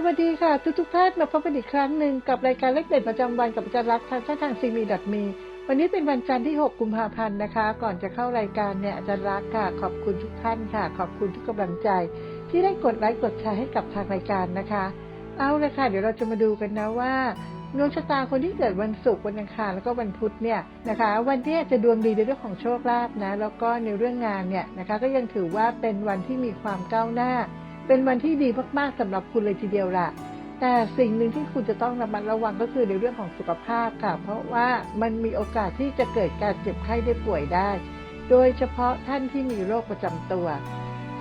สวัสดีค่ะ ทุกทุกท่านมาพบกันอีกครั้งหนึ่งกับรายการเลขเด็ดประจำวันกับอาจารย์รักทางช่องทางซีมีดมีวันนี้เป็นวันจันทร์ที่ 6 กุมภาพันธ์นะคะ ก่อนจะเข้ารายการเนี่ยอาจารย์รักค่ะ ขอบคุณทุกท่านค่ะ ขอบคุณทุกกำลังใจ ที่ได้กดไลค์กดแชร์ให้กับทางรายการนะคะ เอาละค่ะ เดี๋ยวเราจะมาดูกันนะว่าดวงชะตาคนที่เกิดวันศุกร์วันอังคารแล้วก็วันพุธเนี่ยนะคะ วันนี้จะดวงดีในเรื่องของโชคลาภนะแล้วก็ในเรื่องงานเนี่ยนะคะ ก็ยังถือว่าเป็นวันที่มีความก้าวหน้า เป็นวันที่ดีมากๆสำหรับคุณเลยทีเดียวล่ะ แต่สิ่งหนึ่งที่คุณจะต้องระมัดระวังก็คือในเรื่องของสุขภาพค่ะ เพราะว่ามันมีโอกาสที่จะเกิดการเจ็บไข้ได้ป่วยได้ โดยเฉพาะท่านที่มีโรคประจำตัว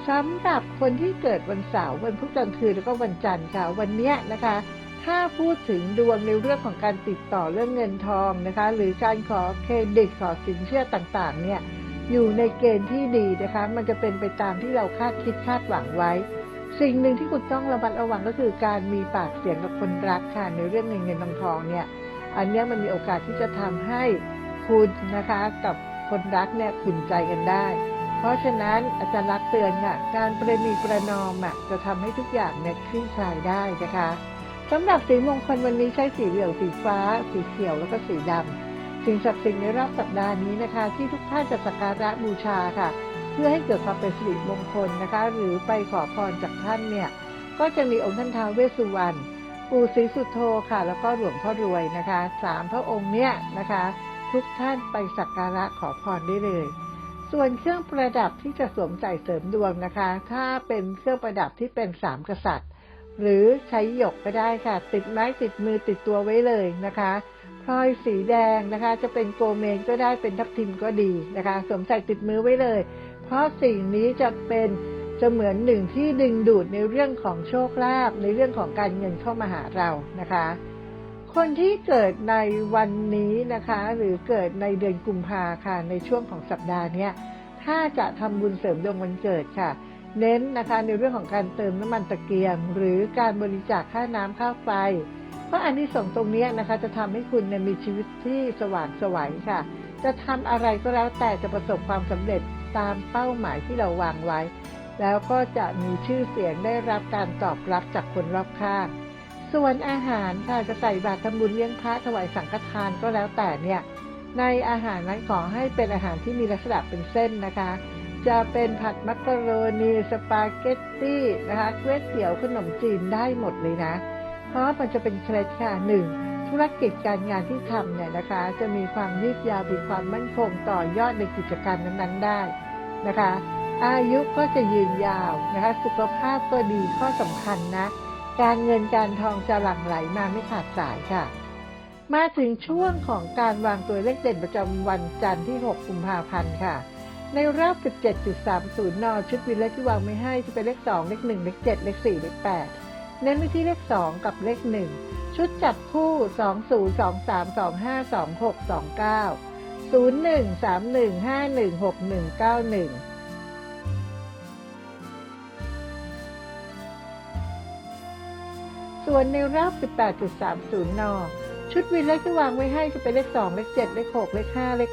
สำหรับคนที่เกิดวันเสาร์วันพุธกลางคืนแล้วก็วันจันทร์ค่ะวันนี้นะคะ ถ้าพูดถึงดวงในเรื่องของการติดต่อเรื่องเงินทองนะคะ หรือการขอเครดิตขอสินเชื่อต่างๆ เนี่ยอยู่ในเกณฑ์ที่ดีนะคะ มันจะเป็นไปตามที่เราคาดคิดคาดหวังไว้ สิ่งหนึ่งที่คุณต้องระมัดระวังก็คือการมีปากเสียงกับคนรักค่ะในเรื่องเงินเงินทองทองเนี่ย อันนี้มันมีโอกาสที่จะทำให้คุณนะคะกับคนรักเนี่ยขุนใจกันได้ เพราะฉะนั้นอาจารย์รักเตือนค่ะการประนีประนอมอะจะทำให้ทุกอย่างเนี่ยคลี่คลายได้นะคะสำหรับสีมงคลวันนี้ใช้สีเหลืองสีฟ้า สีเขียวแล้วก็สีดำสิ่งศักดิ์สิทธิ์ในรอบสัปดาห์นี้นะคะ ที่ทุกท่านจะสักการะบูชาค่ะ พื่อให้เกิดความเป็นสิริมงคลนะคะ หรือไปขอพรจากท่านเนี่ยก็จะมีองค์ท่านท้าวเวสสุวรรณปู่ศรีสุโธค่ะ แล้วก็หลวงพ่อรวยนะคะสามพระองค์เนี่ยนะคะ ทุกท่านไปสักการะขอพรได้เลย ส่วนเครื่องประดับที่จะสวมใส่เสริมดวงนะคะ ถ้าเป็นเครื่องประดับที่เป็นสามกษัตริย์ หรือใช้หยกก็ได้ค่ะ ติดไม้ติดมือติดตัวไว้เลยนะคะพลอยสีแดงนะคะ จะเป็นโกเมนก็ได้เป็นทับทิมก็ดีนะคะ สวมใส่ติดมือไว้เลย เพราะสิ่งนี้จะเป็นเสมือนหนึ่งที่ดึงดูดในเรื่องของโชคลาภในเรื่องของการเงินเข้ามาหาเรานะคะ คนที่เกิดในวันนี้นะคะ หรือเกิดในเดือนกุมภาค่ะในช่วงของสัปดาห์นี้ถ้าจะทำบุญเสริมดวงวันเกิดค่ะ เน้นนะคะในเรื่องของการเติมน้ำมันตะเกียง หรือการบริจาคค่าน้ำค่าไฟเพราะอันที่ส่งตรงนี้นะคะ จะทำให้คุณมีชีวิตที่สว่างไสวัยค่ะ จะทำอะไรก็แล้วแต่จะประสบความสำเร็จ ตามเป้าหมายที่เราวางไว้ แล้วก็จะมีชื่อเสียงได้รับการตอบรับจากคนรอบข้าง ส่วนอาหารค่ะจะใส่บาตรทำบุญเลี้ยงพระถวายสังฆทานก็แล้วแต่เนี่ย ในอาหารนั้นขอให้เป็นอาหารที่มีลักษณะเป็นเส้นนะคะ จะเป็นผัดมักกะโรนีสปาเกตตี้นะคะก๋วยเตี๋ยวขนมจีนได้หมดเลยนะ เพราะมันจะเป็นเคล็ดค่ะหนึ่ง ธุรกิจการงานที่ทำเนี่ยนะคะ จะมีความยืดยาวมีความมั่นคงต่อยอดในกิจการนั้นๆได้นะคะ อายุก็จะยืนยาวนะคะ สุขภาพก็ดีข้อสำคัญนะ การเงินการทองจะหลั่งไหลมาไม่ขาดสายค่ะ มาถึงช่วงของการวางตัวเลขเด่นประจำวันจันทร์ที่ 6 กุมภาพันธ์ค่ะ ในรอบ 17.30 น ชุดวินเลขที่วางไม่ให้จะเป็นเลข 2 เลข 1 เลข 7 เลข 4 เลข 8 เน้นไปที่เลข 2 กับเลข 1 ชุดจับคู่ 2 0 2 3 2 5 2 6 2 9 0 1 3 1 5 1 6 1 9 1ส่วนในรอบ 18.30 น ชุดวินเลขที่วางไว้ให้จะเป็นเลข 2 เลข 7 เลข 6 เลข 5 เลข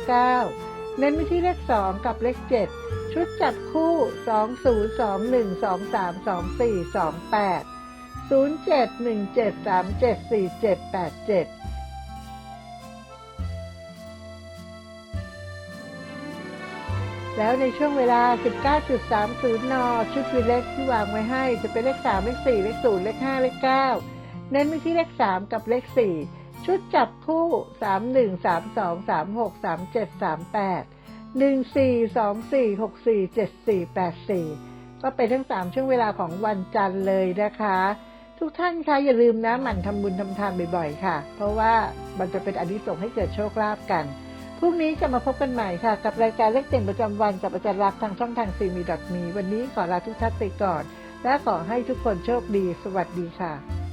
9 เน้นไปที่เลข 2 กับเลข 7 ชุดจับคู่ 2021232428 0717374787แล้วในช่วงเวลา 19.30 น ชุดวิเลขที่วางไว้ให้จะเป็นเลข 3 เลข 4 เลข 0 เลข 5 เลข 9 เน้นไปที่เลข 3 กับเลข 4 ชุดจับคู่ 3 1 3 2 3 6 3 7 3 8 1 4 2 4 6 4 7 4 8 4 ก็เป็นทั้ง 3 ช่วงเวลาของวันจันทร์เลยนะคะ ทุกท่านคะอย่าลืมนะหมั่นทำบุญทำทานบ่อยๆ ค่ะ เพราะว่ามันจะเป็นอนิสงส์ให้เกิดโชคลาภกันพรุ่งนี้จะมาพบกันใหม่ค่ะ กับรายการเลขเด่นประจำวันกับอาจารย์รักทางช่องทางซีมีดอทมีวันนี้ขอลาทุกท่านไปก่อน และขอให้ทุกคนโชคดี สวัสดีค่ะ